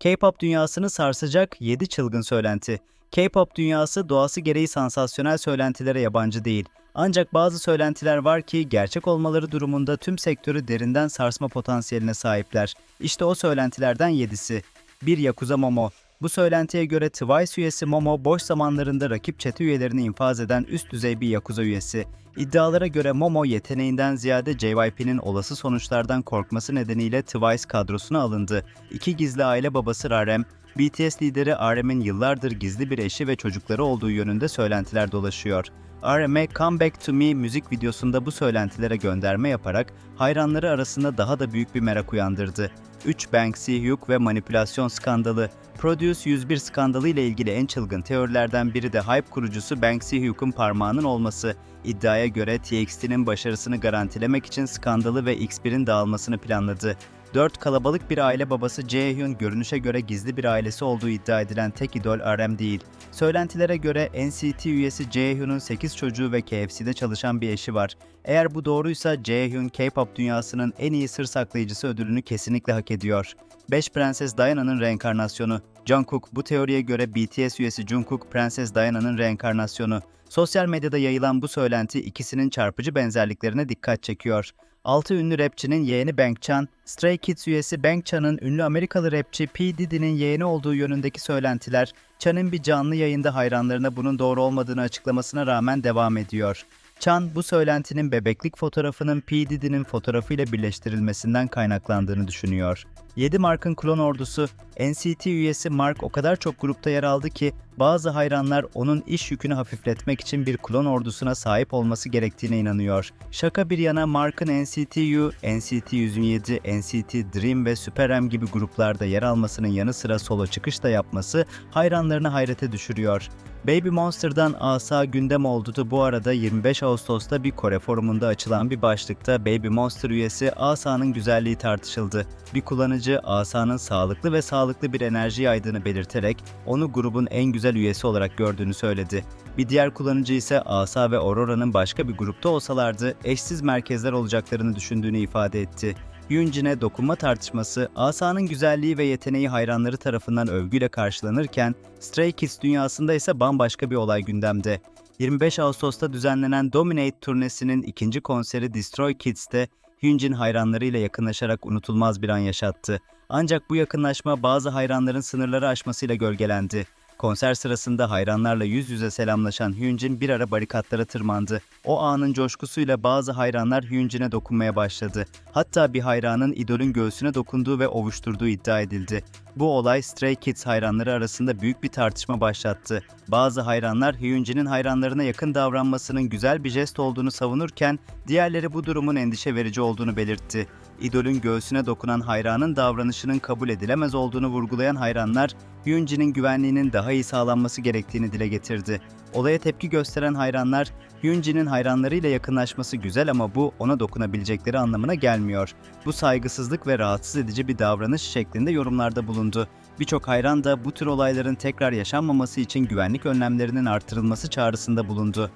K-pop dünyasını sarsacak 7 çılgın söylenti. K-pop dünyası doğası gereği sansasyonel söylentilere yabancı değil. Ancak bazı söylentiler var ki gerçek olmaları durumunda tüm sektörü derinden sarsma potansiyeline sahipler. İşte o söylentilerden 7'si. 1. Yakuza Momo bu söylentiye göre Twice üyesi Momo boş zamanlarında rakip çete üyelerini infaz eden üst düzey bir Yakuza üyesi. İddialara göre Momo yeteneğinden ziyade JYP'nin olası sonuçlardan korkması nedeniyle Twice kadrosuna alındı. İki gizli aile babası Rarem, BTS lideri RM'in yıllardır gizli bir eşi ve çocukları olduğu yönünde söylentiler dolaşıyor. RM'e Come Back To Me müzik videosunda bu söylentilere gönderme yaparak hayranları arasında daha da büyük bir merak uyandırdı. 3 Banksy, Hugh ve manipülasyon skandalı. Produce 101 skandalı ile ilgili en çılgın teorilerden biri de hype kurucusu Banksy Hugh'un parmağının olması. İddiaya göre TXT'nin başarısını garantilemek için skandalı ve X1'in dağılmasını planladı. 4 kalabalık bir aile babası Jaehyun görünüşe göre gizli bir ailesi olduğu iddia edilen tek idol RM değil. Söylentilere göre NCT üyesi Jaehyun'un 8 çocuğu ve KFC'de çalışan bir eşi var. Eğer bu doğruysa Jaehyun K-pop dünyasının en iyi sır saklayıcısı ödülünü kesinlikle hak ediyor. 5 Prenses Diana'nın reenkarnasyonu. Jungkook bu teoriye göre BTS üyesi Jungkook Prenses Diana'nın reenkarnasyonu. Sosyal medyada yayılan bu söylenti ikisinin çarpıcı benzerliklerine dikkat çekiyor. 6 ünlü rapçinin yeğeni Bank Chan, Stray Kids üyesi Bank Chan'ın ünlü Amerikalı rapçi P. Diddy'nin yeğeni olduğu yönündeki söylentiler, Chan'ın bir canlı yayında hayranlarına bunun doğru olmadığını açıklamasına rağmen devam ediyor. Chan, bu söylentinin bebeklik fotoğrafının P. Diddy'nin fotoğrafıyla birleştirilmesinden kaynaklandığını düşünüyor. 7 Mark'ın klon ordusu, NCT üyesi Mark o kadar çok grupta yer aldı ki bazı hayranlar onun iş yükünü hafifletmek için bir klon ordusuna sahip olması gerektiğine inanıyor. Şaka bir yana Mark'ın NCT U, NCT 127, NCT Dream ve Super M gibi gruplarda yer almasının yanı sıra solo çıkış da yapması hayranlarını hayrete düşürüyor. Baby Monster'dan asa gündem oldu bu arada 25 Ağustos'ta bir Kore forumunda açılan bir başlıkta Baby Monster üyesi Asa'nın güzelliği tartışıldı. Bir kullanıcı Asa'nın sağlıklı ve sağlıklı bir enerji yaydığını belirterek onu grubun en güzel üyesi olarak gördüğünü söyledi. Bir diğer kullanıcı ise Asa ve Aurora'nın başka bir grupta olsalardı eşsiz merkezler olacaklarını düşündüğünü ifade etti. Yunjin'e dokunma tartışması, Asa'nın güzelliği ve yeteneği hayranları tarafından övgüyle karşılanırken, Stray Kids dünyasında ise bambaşka bir olay gündemde. 25 Ağustos'ta düzenlenen Dominate turnesinin ikinci konseri Destroy Kids'te Hyunjin hayranlarıyla yakınlaşarak unutulmaz bir an yaşattı. Ancak bu yakınlaşma bazı hayranların sınırları aşmasıyla gölgelendi. Konser sırasında hayranlarla yüz yüze selamlaşan Hyunjin bir ara barikatlara tırmandı. O anın coşkusuyla bazı hayranlar Hyunjin'e dokunmaya başladı. Hatta bir hayranın idolün göğsüne dokunduğu ve ovuşturduğu iddia edildi. Bu olay Stray Kids hayranları arasında büyük bir tartışma başlattı. Bazı hayranlar Hyunjin'in hayranlarına yakın davranmasının güzel bir jest olduğunu savunurken, diğerleri bu durumun endişe verici olduğunu belirtti. İdolün göğsüne dokunan hayranın davranışının kabul edilemez olduğunu vurgulayan hayranlar, Hyunjin'in güvenliğinin daha iyi sağlanması gerektiğini dile getirdi. Olaya tepki gösteren hayranlar, Hyunjin'in hayranlarıyla yakınlaşması güzel ama bu ona dokunabilecekleri anlamına gelmiyor. Bu saygısızlık ve rahatsız edici bir davranış şeklinde yorumlarda bulundu. Birçok hayran da bu tür olayların tekrar yaşanmaması için güvenlik önlemlerinin artırılması çağrısında bulundu.